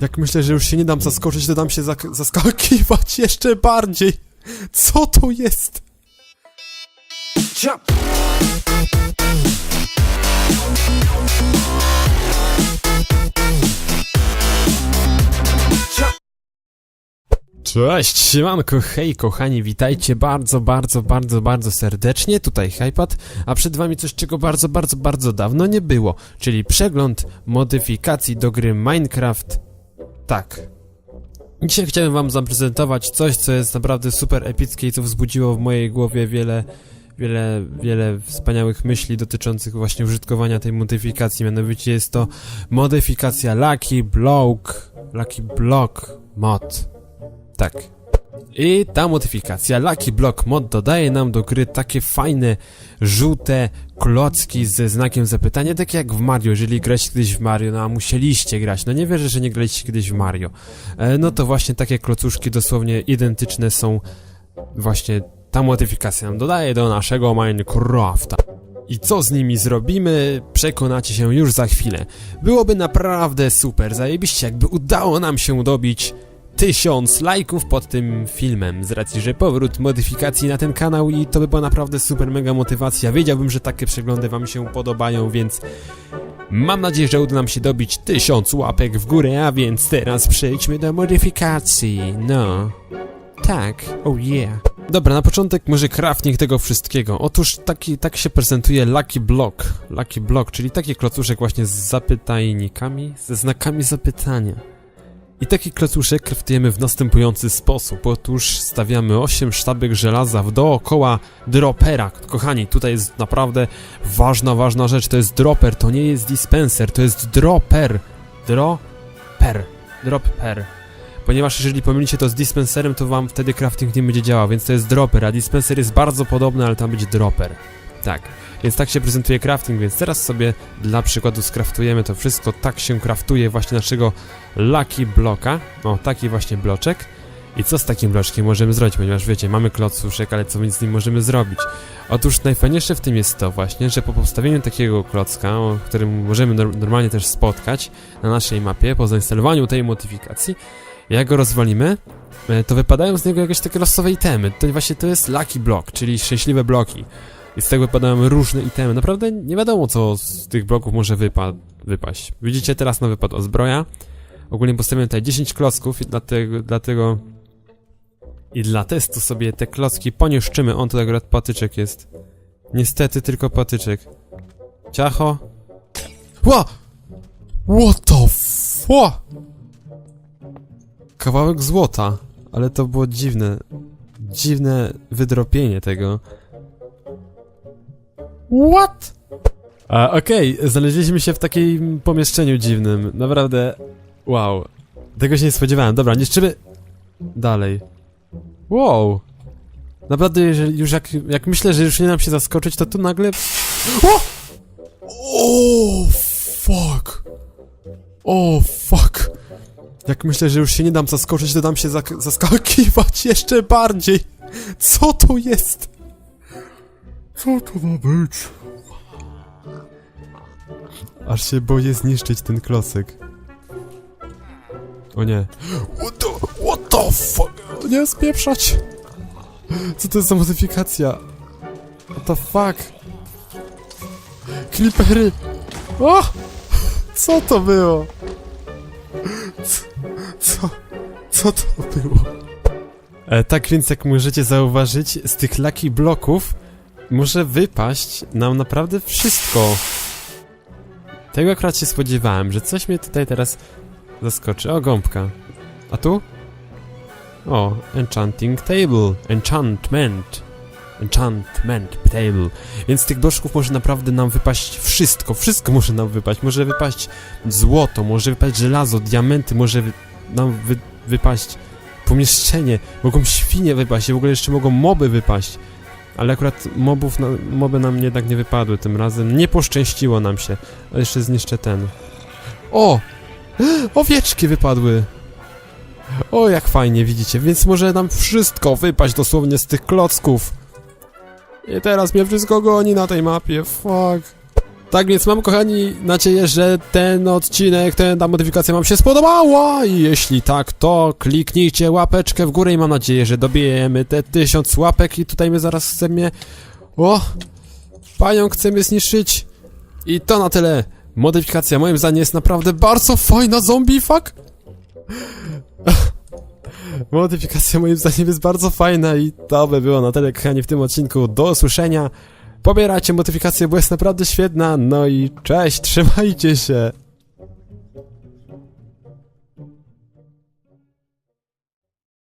Jak myślę, że już się nie dam zaskoczyć, to dam się zak- zaskakiwać jeszcze bardziej. Co to jest? Jump. Cześć, siemanko, hej kochani, witajcie bardzo, bardzo, bardzo, bardzo serdecznie, tutaj Hypad, a przed wami coś, czego bardzo, bardzo, bardzo dawno nie było, czyli przegląd modyfikacji do gry Minecraft. Tak. Dzisiaj chciałem wam zaprezentować coś, co jest naprawdę super epickie i co wzbudziło w mojej głowie wiele, wiele, wiele wspaniałych myśli dotyczących właśnie użytkowania tej modyfikacji, mianowicie jest to modyfikacja Lucky Block, Lucky Block Mod. Tak. I ta modyfikacja Lucky Block Mod dodaje nam do gry takie fajne, żółte klocki ze znakiem zapytania, tak jak w Mario, jeżeli graliście kiedyś w Mario, no a musieliście grać, no nie wierzę, że nie graliście kiedyś w Mario. E, no to właśnie takie klocuszki dosłownie identyczne są właśnie ta modyfikacja nam dodaje do naszego Minecrafta. I co z nimi zrobimy, przekonacie się już za chwilę. Byłoby naprawdę super, zajebiście, jakby udało nam się dobić tysiąc lajków pod tym filmem, z racji, że powrót modyfikacji na ten kanał i to by była naprawdę super mega motywacja. Wiedziałbym, że takie przeglądy wam się podobają, więc mam nadzieję, że uda nam się dobić tysiąc łapek w górę, a więc teraz przejdźmy do modyfikacji. No. Tak, oh yeah. Dobra, na początek może crafting tego wszystkiego. Otóż taki, tak się prezentuje Lucky Block. Lucky Block, czyli taki klocuszek właśnie z zapytajnikami, ze znakami zapytania. I taki klocuszek craftujemy w następujący sposób. Otóż stawiamy 8 sztabek żelaza w dookoła dropera. Kochani, tutaj jest naprawdę ważna, ważna rzecz. To jest dropper, to nie jest dispenser, to jest dropper. Dropper. Dropper. Ponieważ jeżeli pomylicie to z dispenserem, to wam wtedy crafting nie będzie działał, więc to jest dropper, a dispenser jest bardzo podobny, ale tam będzie dropper. Tak, więc tak się prezentuje crafting, więc teraz sobie dla przykładu skraftujemy to wszystko, tak się kraftuje właśnie naszego Lucky Bloka, o taki właśnie bloczek. I co z takim bloczkiem możemy zrobić, ponieważ wiecie, mamy klocuszek, ale co my z nim możemy zrobić? Otóż najfajniejsze w tym jest to właśnie, że po postawieniu takiego klocka, o którym możemy nor- normalnie też spotkać na naszej mapie, po zainstalowaniu tej modyfikacji, jak go rozwalimy, e, to wypadają z niego jakieś takie losowe itemy. To właśnie to jest Lucky Block, czyli szczęśliwe bloki. I z tego wypadają różne itemy. Naprawdę nie wiadomo, co z tych bloków może wypa wypaść. Widzicie, teraz na wypad zbroja. Ogólnie postawiłem tutaj 10 klocków, i dlatego, dlatego... I dla testu sobie te klocki poniszczymy. On to akurat patyczek jest. Niestety tylko patyczek. Ciacho. Ła! What the fuck? Kawałek złota. Ale to było dziwne. Dziwne wydropienie tego. What? A, okej, znaleźliśmy się w takim pomieszczeniu dziwnym. Naprawdę, wow. Tego się nie spodziewałem. Dobra, niszczymy... Dalej. Wow. Naprawdę, jeżeli już jak, jak myślę, że już nie nam się zaskoczyć, to tu nagle... O! O, fuck. O, fuck. Jak myślę, że już się nie dam zaskoczyć, to dam się zaskakiwać jeszcze bardziej. Co to jest? Co to ma być? Aż się boję zniszczyć ten klocek. O nie. What the, what the fuck? Nie spieprzać! Co to jest za modyfikacja? What the fuck? Creepery! O! Co to było? Co? Co, co to było? E, tak więc jak możecie zauważyć, z tych Lucky Bloków może wypaść nam naprawdę wszystko. Tego akurat się spodziewałem, że coś mnie tutaj teraz zaskoczy. O, gąbka. A tu? O, enchanting table. Enchantment. Enchantment table. Więc z tych bloczków może naprawdę nam wypaść wszystko. Wszystko może nam wypaść. Może wypaść złoto, może wypaść żelazo, diamenty, może wy nam wy wypaść pomieszczenie. Mogą świnie wypaść w ogóle jeszcze mogą moby wypaść. Ale akurat mobów, na, moby nam jednak nie wypadły tym razem. Nie poszczęściło nam się. Ale jeszcze zniszczę ten. O! Owieczki wypadły! O, jak fajnie, widzicie. Więc może nam wszystko wypaść dosłownie z tych klocków. I teraz mnie wszystko goni na tej mapie. Fuck. Tak więc mam, kochani, nadzieję, że ten odcinek, ten, ta modyfikacja wam się spodobała i jeśli tak, to kliknijcie łapeczkę w górę i mam nadzieję, że dobijemy te tysiąc łapek i tutaj my zaraz chcemy... O! Panią chcemy zniszczyć i to na tyle. Modyfikacja moim zdaniem jest naprawdę bardzo fajna, zombie fuck! Modyfikacja moim zdaniem jest bardzo fajna i to by było na tyle, kochani, w tym odcinku. Do usłyszenia. Pobierajcie modyfikację, bo jest naprawdę świetna. No i cześć, trzymajcie się.